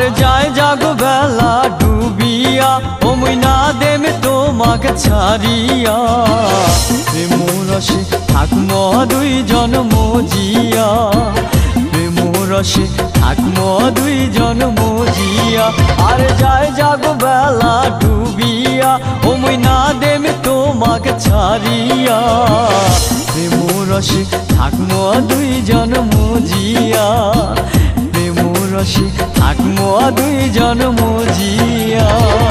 আর যায় জাগো বেলা ডুবিয়া ও না দেমে তোমাকে ছাড়িয়া। প্রেমরসে থাকম দুই জন জন্ম জিয়া প্রেমরসে থাকম দুই জন্ম জিয়া আর যায় জাগো বেলা ডুবিয়া ও না দেমে তোমাকে ছাড়িয়া। প্রেমরসে থাকম দুই জিয়া প্রেমরসে থাকব দুই জন্ম জিয়া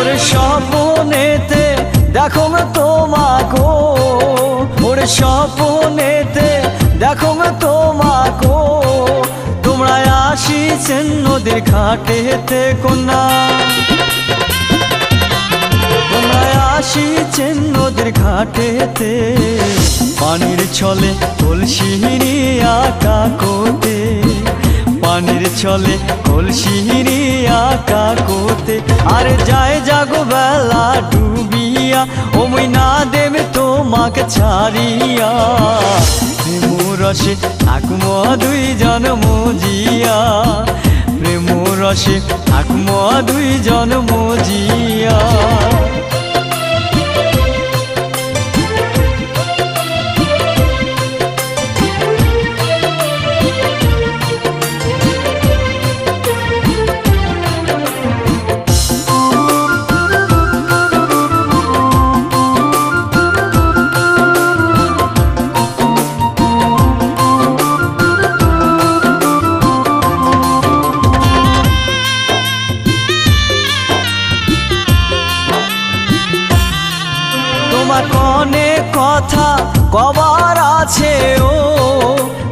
ওরে স্বপনেতে, দেখো গো তোমাকো। ওরে স্বপনেতে, দেখো গো তোমাকো। তোমরা আসিছেন নদীর ঘাটেতে, কন্যা। তোমরা আসিছেন নদীর ঘাটেতে। পানির ছলে কলসিহিরি আকা কোতে। পানির ছলে কলসিহিরি আকা কোতে। আর যায় জাগো বেলা ডুবিয়া ওমই না দেবে তোমাকে ছাড়িয়া। প্রেমরসে থাকম দুই জন্ম জিয়া প্রেমরসে থাকম দুই জন্ম জিয়া কথা কবার আছে ও।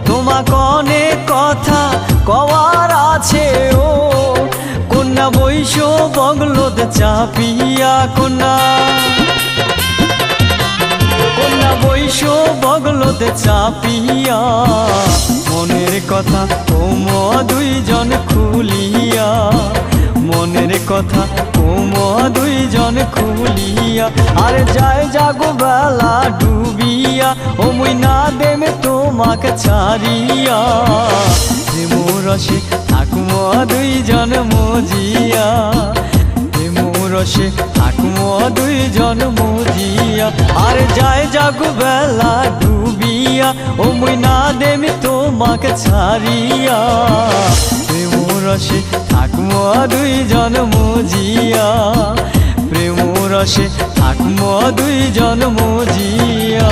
তোমার কনে কথা কবার আছে ও। কন্যা বৈশ বগলতে চাপিয়া কন্যা। কন্যা বৈশ বগলতে চাপিয়া। মনের কথা ওম দুইজন খুলিয়া। মনের কথা ওম দুইজন খুলিয়া, আর যায় জাগো বেলা ডুবিয়া ওমই না দেমে তোমাকে ছাড়িয়া। প্রেমরসে থাকুম দুইজন মজিয়া প্রেমরসে থাকুম দুইজন মজিয়া, আর যায় জাগো বেলা ডুবিয়া ওমই না দেমে তোমাকে ছাড়িয়া। প্রেমরসে থাকম দুইজন মজিয়া। প্রেমরসে থাকম দুইজন মজিয়া।